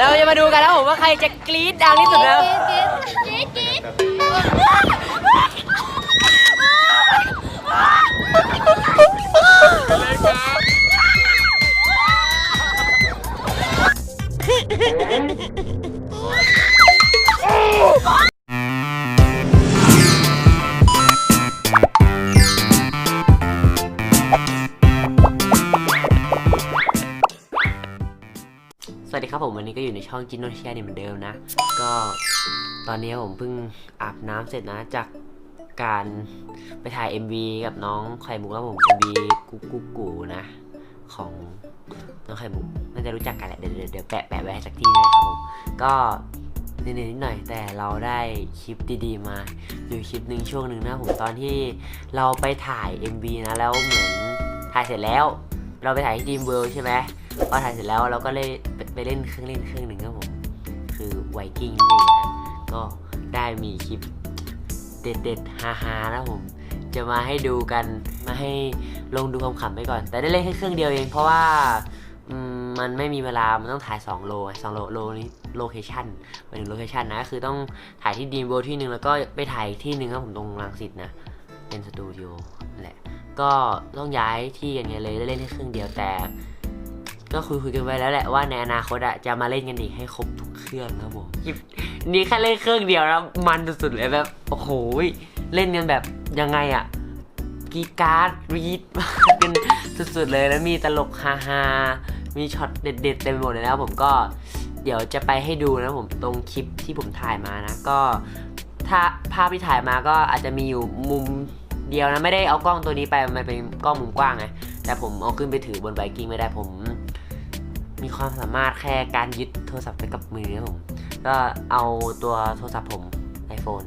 เราจะมาดูกันแล้วผมว่าใครจะกรี๊ดดังที่สุดแล้ว นี้ก็อยู่ในช่องจินโนเชียนี่เหมือนเดิมนะ ก็ตอนนี้ผมเพิ่งอาบน้ำเสร็จนะจากการไปถ่าย MV กับน้องไข่มุกครับผม MV กุ๊กกุ๊กกูนะ ของน้องไข่มุกน่าจะรู้จักกันแหละเดี๋ยวเดี๋ยวเดี๋ยวแปะแปะไว้ให้สักที่เลยครับผมก็เนิดๆนิดหน่อยแต่เราได้คลิปดีๆมา อยู่คลิปหนึ่งช่วงหนึ่งนะผมตอนที่เราไปถ่าย MV นะแล้วเหมือนถ่ายเสร็จแล้ว เราไปถ่ายที่ดีมเวิลด์ใช่ไหม พอถ่ายเสร็จแล้วเราก็เลยไปไปเล่นเครื่องเล่นเครื่องหนึ่งครับผม คือไวกิ้งนั่นะก็ได้มีคลิปเด็ดๆฮาๆนะผม จะมาให้ดูกันมาให้ลงดูความขำไปก่อน แต่ได้เล่นแค่เครื่องเดียวเองเพราะว่ามันไม่มีเวลา มันต้องถ่าย 2 โลไงสองโลโลนี้โลเคชั่นหมายถึงโลเคชั่นนะ คือต้องถ่ายที่ดีมโบที่หนึ่งแล้วก็ไปถ่ายที่หนึ่งครับผมตรงรังสิตนะ เป็นสตูดิโอแหละ ก็ต้องย้ายที่กันไงเลยได้เล่นแค่เครื่องเดียวแต่ ก็คุยคุยกันไว้แล้วแหละว่าในอนาคตอะจะมาเล่นกันอีกให้ครบทุกเครื่องครับผมคลิปนี่แค่เล่นเครื่องเดียวนะมันสุดๆเลยแบบโอ้โหเล่นกันแบบยังไงอะกรีดการ์ดวีดกันสุดๆเลยแล้วมีตลกฮาฮาๆมีช็อตเด็ดๆเต็มไปหมดเลยนะครับผมก็เดี๋ยวจะไปให้ดูนะผมตรงคลิปที่ผมถ่ายมานะ ก็ถ้าภาพที่ถ่ายมาก็อาจจะมีอยู่มุมเดียวนะไม่ได้เอากล้องตัวนี้ไปมันเป็นกล้องมุมกว้างไงแต่ผมเอาขึ้นไปถือบนไบกิ้งไม่ได้ผม มีความสามารถแค่การยึดโทรศัพท์ไปกับมือครับผม ก็เอาตัวโทรศัพท์ผม iPhone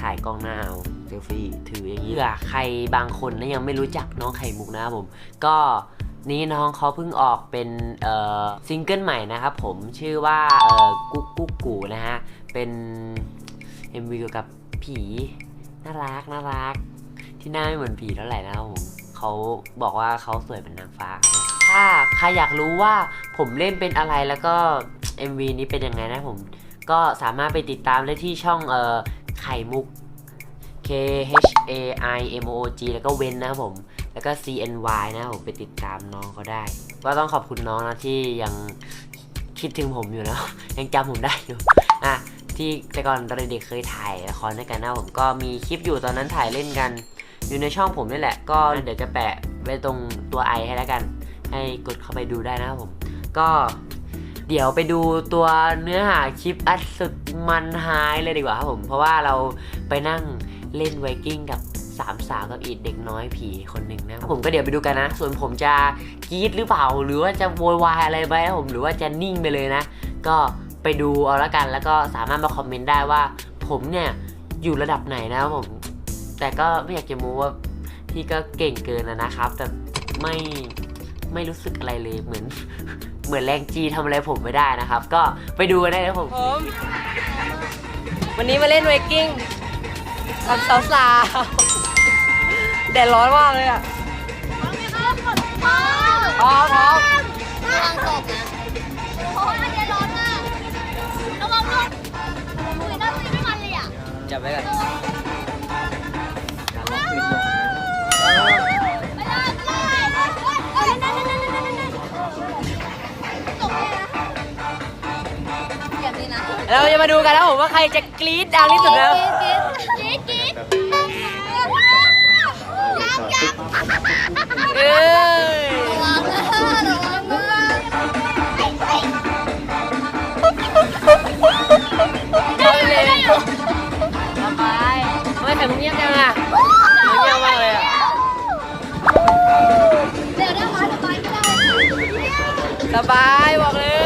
ถ่ายกล้องหน้าเอาเซลฟี่ถืออย่างนี้เผื่อใครบางคนนะยังไม่รู้จักน้องไข่มุกนะครับผม ก็นี้น้องเขาเพิ่งออกเป็นเอ่อซิงเกิลใหม่นะครับผมชื่อว่าเอ่อกุ๊กกุ๊กกูนะฮะ เป็น MV เกี่ยวกับผีน่ารักน่ารัก ที่หน้าไม่เหมือนผีเท่าไหร่นะครับผมเขาบอกว่าเขาสวยเป็นนางฟ้า ถ้าใครอยากรู้ว่าผมเล่นเป็นอะไรแล้วก็ MV นี้เป็นยังไงนะผม ก็สามารถไปติดตามได้ที่ช่องเอ่อไข่มุก K H A I M O G แล้วก็เว้นนะครับผม แล้วก็ C N Y นะผมไปติดตามน้องเขาได้ ก็ต้องขอบคุณน้องนะที่ยังคิดถึงผมอยู่นะยังจำผมได้อยู่อะที่แต่ก่อนตอนเด็กเคยถ่ายละครด้วยกันนะผมก็มีคลิปอยู่ตอนนั้นถ่ายเล่นกัน อยู่ในช่องผมนี่แหละ ก็เดี๋ยวจะแปะไว้ตรงตัวไอให้แล้วกัน ให้กดเข้าไปดูได้นะครับผม ก็เดี๋ยวไปดูตัวเนื้อหาคลิปอัดสุดมันหายเลยดีกว่าครับผม เพราะว่าเราไปนั่งเล่นไวกิ้งกับสามสาวกับอีกเด็กน้อยผีคนหนึ่งนะผมก็เดี๋ยวไปดูกันนะ ส่วนผมจะกรี๊ดหรือเปล่า หรือว่าจะโวยวายอะไรไปครับผมหรือว่าจะนิ่งไปเลยนะ ก็ไปดูเอาละกันแล้วก็สามารถมาคอมเมนต์ได้ว่า ผมเนี่ยอยู่ระดับไหนนะครับผม แต่ก็ไม่อยากจะโม้ว่าพี่ก็เก่งเกินนะครับ แต่ไม่ ไม่รู้สึกอะไรเลยเหมือน เหมือนแรงจีทำอะไรผมไม่ได้นะครับ ก็ไปดูกันได้นะครับผมผมวันนี้มาเล่นไวกิ้งกับสาวสาวๆแดดร้อนมากเลยอะพร้อมพร้อมระวังตกนะเพราะ มาดูกันแล้วผมว่าใครจะกรี๊ดดังที่สุดแล้วกรี๊ดกรี๊ดกรี๊ดยังยังเอ้ยระวังนะระวังนะเอาไปเลยสบายทำไมไข่มุกเงียบจังอะมันเงียบมากเลยอะเดี๋ยวได้มาสบายไม่ได้สบายบอกเลย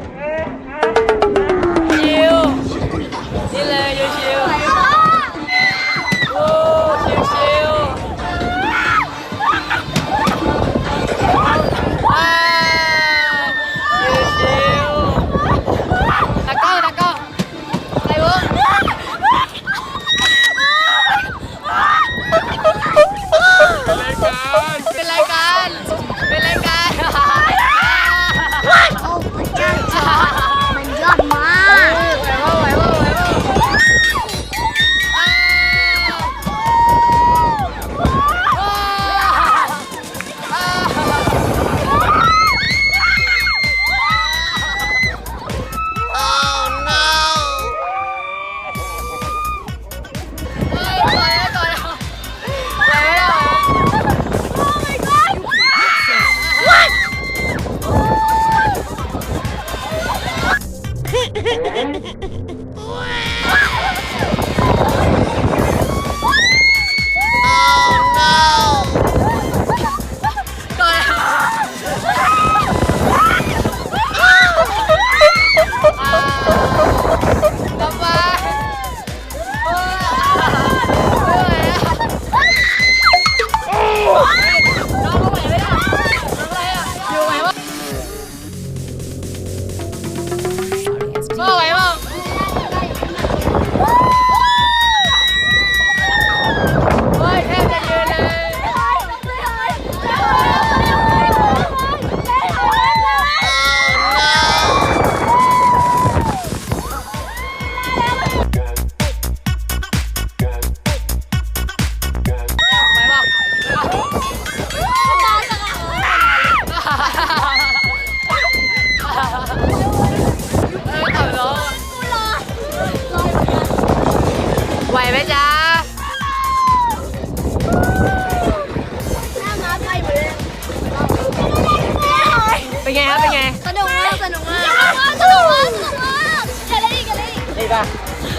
เป็นไงครับเป็นไงสนุกมากสนุกมากสนุกมากสนุกมากอย่าเล่นอีกอย่าเล่นอีกดีป่ะ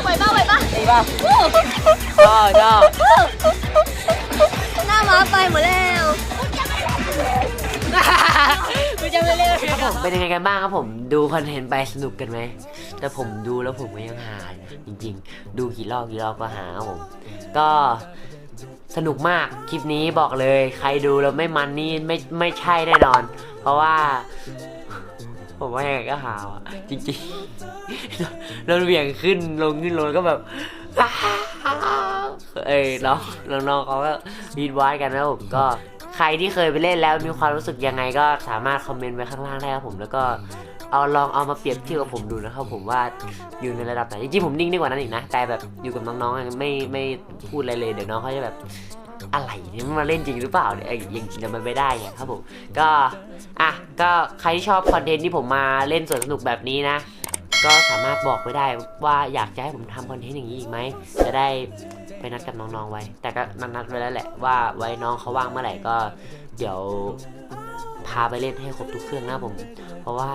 ไหวป่ะไหวป่ะดีป่ะชอบชอบหน้าม้าไปหมดแล้วกูจะไม่เล่นครับผมเป็นยังไงกันบ้างครับผมดูคอนเทนต์ไปสนุกกันไหมแต่ผมดูแล้วผมก็ยังหาจริง ๆ ดูกี่รอบกี่รอบก็หาครับผม ก็ สนุกมากคลิปนี้บอกเลย ใครดูแล้วไม่มันนี่ไม่ไม่ใช่แน่นอน เพราะว่า ผมว่ายังไงก็หาอะจริงๆเราเหวี่ยงขึ้นลงขึ้นลงก็แบบเอ้ยน้องน้องเขาก็รีดไว้กันนะผมก็ใครที่เคยไปเล่นแล้วมีความรู้สึกยังไงก็สามารถคอมเมนต์ไว้ข้างล่างได้ครับผมแล้วก็ เอาลองเอามาเปรียบเทียบกับผมดูนะครับผมว่าอยู่ในระดับไหนจริงๆผมนิ่งได้กว่านั้นอีกนะแต่แบบอยู่กับน้องๆอะไม่ไม่พูดอะไรเลยเดี๋ยวน้องเขาจะแบบอะไรเนี่ยมันมาเล่นจริงหรือเปล่าเนี่ยไอ้ยังจริงมันไม่ได้ไงครับผมก็อะก็ใครที่ชอบคอนเทนต์ที่ผมมาเล่นสวนสนุกแบบนี้นะ ก็สามารถบอกไว้ได้ว่าอยากจะให้ผมทำคอนเทนต์อย่างนี้อีกไหมจะได้ไปนัดกับน้องๆไว้ แต่ก็นัดๆไว้แล้วแหละว่าไว้น้องเขาว่างเมื่อไหร่ก็เดี๋ยว พาไปเล่นให้ครบทุกเครื่องนะผม เพราะว่า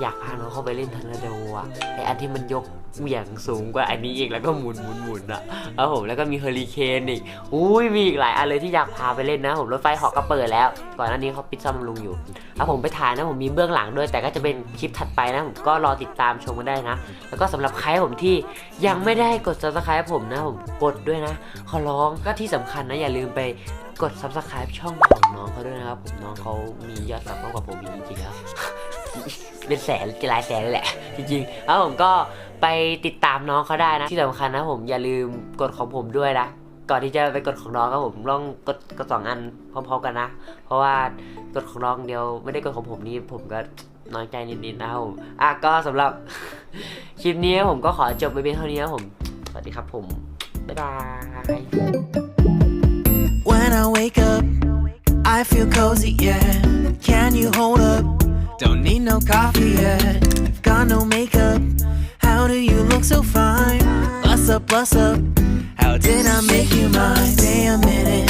อยากพาน้องเขาไปเล่นทันโดอะไออันที่มันยกเหวี่ยงสูงกว่าอันนี้อีกแล้วก็หมุนหมุนหมุนอะครับผมแล้วก็มีเฮอริเคนอีกอุ้ยมีอีกหลายอันเลยที่อยากพาไปเล่นนะผมรถไฟหอกก็เปิดแล้ว ก่อนหน้านี้เขาปิดซ่อมบำรุงอยู่ครับผมไปถ่ายนะผมมีเบื้องหลังด้วย แต่ก็จะเป็นคลิปถัดไปนะผมก็รอติดตามชมกันได้นะ แล้วก็สำหรับใครผมที่ยังไม่ได้กด subscribe ผมนะผมกดด้วยนะขอร้องก็ที่สำคัญนะอย่าลืมไป กด subscribe ช่องของน้องเขาด้วยนะครับผมน้องเขามียอดซับมากกว่าผมอีกจริงๆแล้วเป็นแสนจะหลายแสนเลยแหละ จริงๆแล้วผมก็ไปติดตามน้องเขาได้นะ ที่สำคัญนะผมอย่าลืมกดของผมด้วยนะก่อนที่จะไปกดของน้องครับผมต้องกดกดสองอันพร้อมๆกันนะ เพราะว่ากดของน้องเดียวไม่ได้กดของผมนี่ผมก็น้อยใจนิดๆนะครับผมอะก็สำหรับคลิปนี้ผมก็ขอจบไปเพียงเท่านี้ครับผม สวัสดีครับผม บ๊ายบาย When I wake up, I feel cozy, yeah. Can you hold up? Don't need no coffee yet. I've Got no makeup. How do you look so fine? Bust up, bust up. How did I make you mine? Stay a minute.